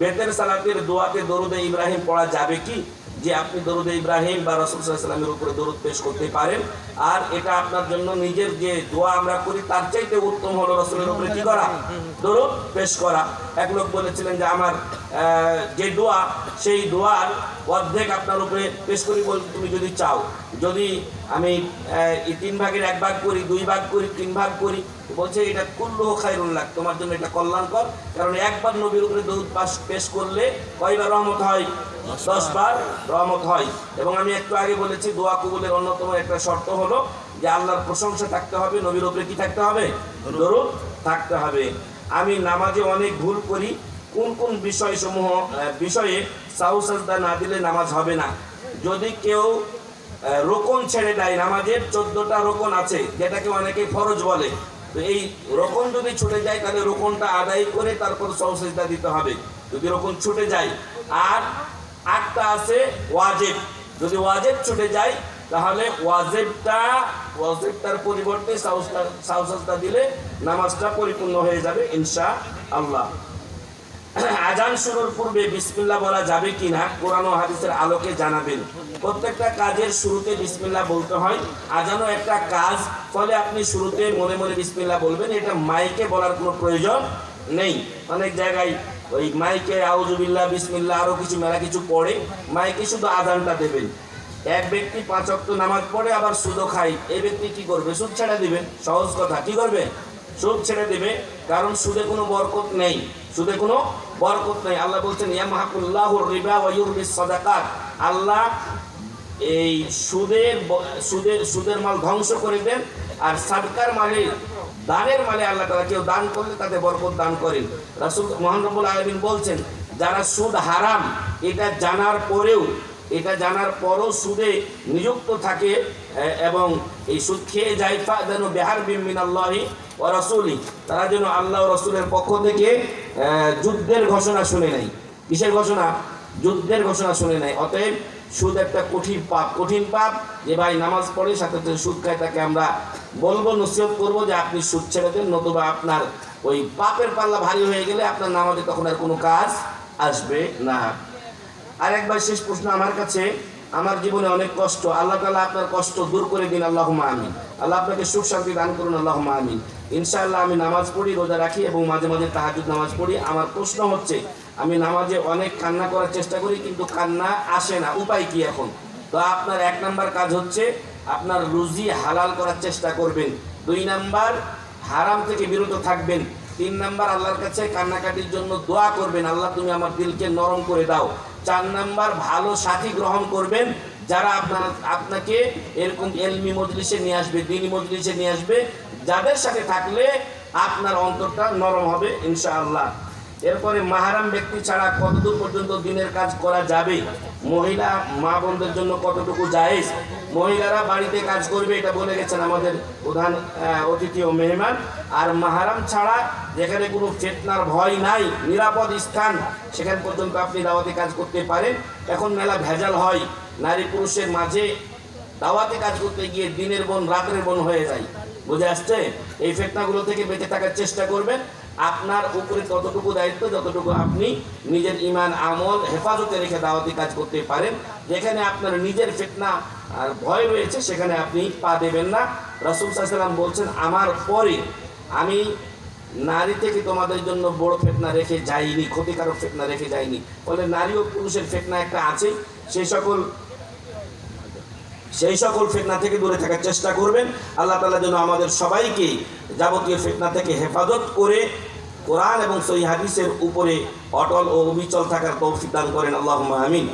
বেতের সালাতের দোয়াতে দরুদে ইব্রাহিম পড়া যাবে কি? যে আপনি দরুদে ইব্রাহিম বা রসুল সাল্লামের উপরে দরুদ পেশ করতে পারেন। আর এটা আপনার জন্য নিজের যে দোয়া আমরা করি, তার চাইতে উত্তম হলো রসুলের উপরে কি করা? দরুদ পেশ করা। এক লোক বলেছিলেন যে, আমার যে দোয়া, সেই দোয়ার অর্ধেক আপনার উপরে পেশ করি বল তুমি যদি চাও। যদি আমি এই তিন ভাগের এক ভাগ করি, দুই ভাগ করি, তিন ভাগ করি বলছে এটা কুল্লু খাইরুল্লাহ তোমার জন্য এটা কল্যাণকর। কারণ একবার নবীর উপরে দৌদ পাশ পেশ করলে কয়বার রহমত হয়? দশ বার রহমত হয়। এবং আমি একটু আগে বলেছি, দোয়া কবুলের অন্যতম একটা শর্ত হলো যে আল্লাহর প্রশংসা থাকতে হবে, নবীর উপরে কি থাকতে হবে? দরুদ থাকতে হবে। আমি নামাজে অনেক ভুল করি কোন কোন বিষয়সমূহ আহ, বিষয়ে সাউ সাজদা না দিলে নামাজ হবে না। যদি কেউ রোকন ছেড়ে দেয় নামাজের চোদ্দটা রোকন আছে যেটাকে অনেকে ফরজ বলে। তো এই রোকন যদি ছুটে যায় তাহলে রোকনটা আদায় করে তারপর সহসেজদা দিতে হবে। যদি রোকন ছুটে যায় আর আটটা আছে ওয়াজেব। যদি ওয়াজেব ছুটে যায় তাহলে ওয়াজেবটা ওয়াজেবটার পরিবর্তে সাউসাজদা দিলে নামাজটা পরিপূর্ণ হয়ে যাবে ইনশা আল্লাহ আজান শুরুর পূর্বে বিসমিল্লা বলা যাবে কিনা কোরআন ও হাদিসের আলোকে জানাবেন। প্রত্যেকটা কাজের শুরুতে বিসমিল্লা বলতে হয়। আজানও একটা কাজ, ফলে আপনি শুরুতে মনে মনে বিসমিল্লা বলবেন। এটা মাইকে বলার কোনো প্রয়োজন নেই। অনেক জায়গায় ওই মাইকে আউজুবিল্লাহ বিসমিল্লা আরও কিছু মেলা কিছু পড়ে, মাইকে শুধু আজানটা দেবেন। এক ব্যক্তি পাঁচ অক্ট নামাজ পড়ে, আবার সুদও খায়। এই ব্যক্তি কি করবে? সুদ ছেড়ে দিবে সহজ কথা। কি করবে? সুদ ছেড়ে দেবে, কারণ সুদে কোনো বরকত নেই। সুদে কোনো বরকত নেই। আল্লাহ বলছেন ইয়া মাহাকুল্লাহ রিবা ওয়া ইউরবিস সাদাকাত। আল্লাহ এই সুদের সুদের সুদের মাল ধ্বংস করে দেন, আর সাদকার মালে, দানের মালে আল্লাহ তারা কেউ দান করলে তাতে বরকত দান করেন। রাসুল মোহাম্মবুল আলমিন বলছেন, যারা সুদ হারাম, এটা জানার পরেও এটা জানার পরও সুদে নিযুক্ত থাকে এবং এই সুদ খেয়ে যায় যেন বেহার বিমিন আল্লাহি ও রসুলি। তারা যেন আল্লাহ রসুলের পক্ষ থেকে যুদ্ধের ঘোষণা শুনে নেয়। কিসের ঘোষণা? যুদ্ধের ঘোষণা শুনে নেয়। অতএব সুদ একটা কঠিন পাপ কঠিন পাপ। যে ভাই নামাজ পড়ে, সাথে সাথে সুদ খায়, তাকে আমরা বলব, নসিহত করব যে আপনি সুদ ছেড়ে দেন, নতুবা আপনার ওই পাপের পাল্লা ভারী হয়ে গেলে আপনার নামাজে তখন আর কোনো কাজ আসবে না। আর একবার শেষ প্রশ্ন আমার কাছে, আমার জীবনে অনেক কষ্ট। আল্লাহ তালা আপনার কষ্ট দূর করে দিন আল্লাহ আমিন। আল্লাহ আপনাকে সুখ শান্তি দান করুন আল্লাহ আমিন। ইনশাআল্লাহ আমি নামাজ পড়ি, রোজা রাখি এবং মাঝে মাঝে তাহাজুদ নামাজ পড়ি। আমার প্রশ্ন হচ্ছে, আমি নামাজে অনেক কান্না করার চেষ্টা করি, কিন্তু কান্না আসে না। উপায় কি এখন? তো আপনার এক নাম্বার কাজ হচ্ছে, আপনার রুজি হালাল করার চেষ্টা করবেন। দুই নাম্বার, হারাম থেকে বিরত থাকবেন। তিন নাম্বার, আল্লাহর কাছে কান্নাকাটির জন্য দোয়া করবেন। আল্লাহ তুমি আমার দিলকে নরম করে দাও। চার নাম্বার ভালো সাথী গ্রহণ করবেন, যারা আপনার, আপনাকে এরকম এলমি মজলিসে নিয়ে আসবে, দিনী মজলিসে নিয়ে আসবে, যাদের সাথে থাকলে আপনার অন্তরটা নরম হবে, ইনশাআল্লাহ। এরপরে মাহারাম ব্যক্তি ছাড়া কতদূর পর্যন্ত দিনের কাজ করা যাবে? মহিলা মা বোনদের জন্য কতটুকু জায়েজ? মহিলারা বাড়িতে কাজ করবে, এটা বলে গেছেন আমাদের প্রধান অতিথি ও মেহমান। আর মাহারাম ছাড়া যেখানে কোনো ফেতনার ভয় নাই, নিরাপদ স্থান, সেখান পর্যন্ত আপনি দাওয়াতে কাজ করতে পারেন। এখন মেলা ভেজাল হয়, নারী পুরুষের মাঝে দাওয়াতে কাজ করতে গিয়ে দিনের বোন, রাতের বোন হয়ে যায়। বুঝে আসছে? এই ফেতনাগুলো থেকে বেঁচে থাকার চেষ্টা করবেন। আপনার উপরে ততটুকু দায়িত্ব, যতটুকু আপনি নিজের ইমান আমল, হেফাজতে রেখে দাওয়াতি কাজ করতে পারেন। যেখানে আপনার নিজের ফেতনা আর ভয় রয়েছে, সেখানে আপনি পা দেবেন না। রাসুল সাল্লাম বলছেন, আমার পরে আমি নারী থেকে তোমাদের জন্য বড় ফেতনা রেখে যাইনি, ক্ষতিকারক ফেতনা রেখে যাইনি। ফলে নারী ও পুরুষের ফেতনা একটা আছে, সেই সকল সেই সকল ফিতনা থেকে দূরে থাকার চেষ্টা করবেন। আল্লাহ তালা যেন আমাদের সবাইকে যাবতীয় ফিতনা থেকে হেফাজত করে কোরআন এবং সহি হাদিসের উপরে অটল ও অবিচল থাকার তৌফিক দান করেন আল্লাহ আমিন।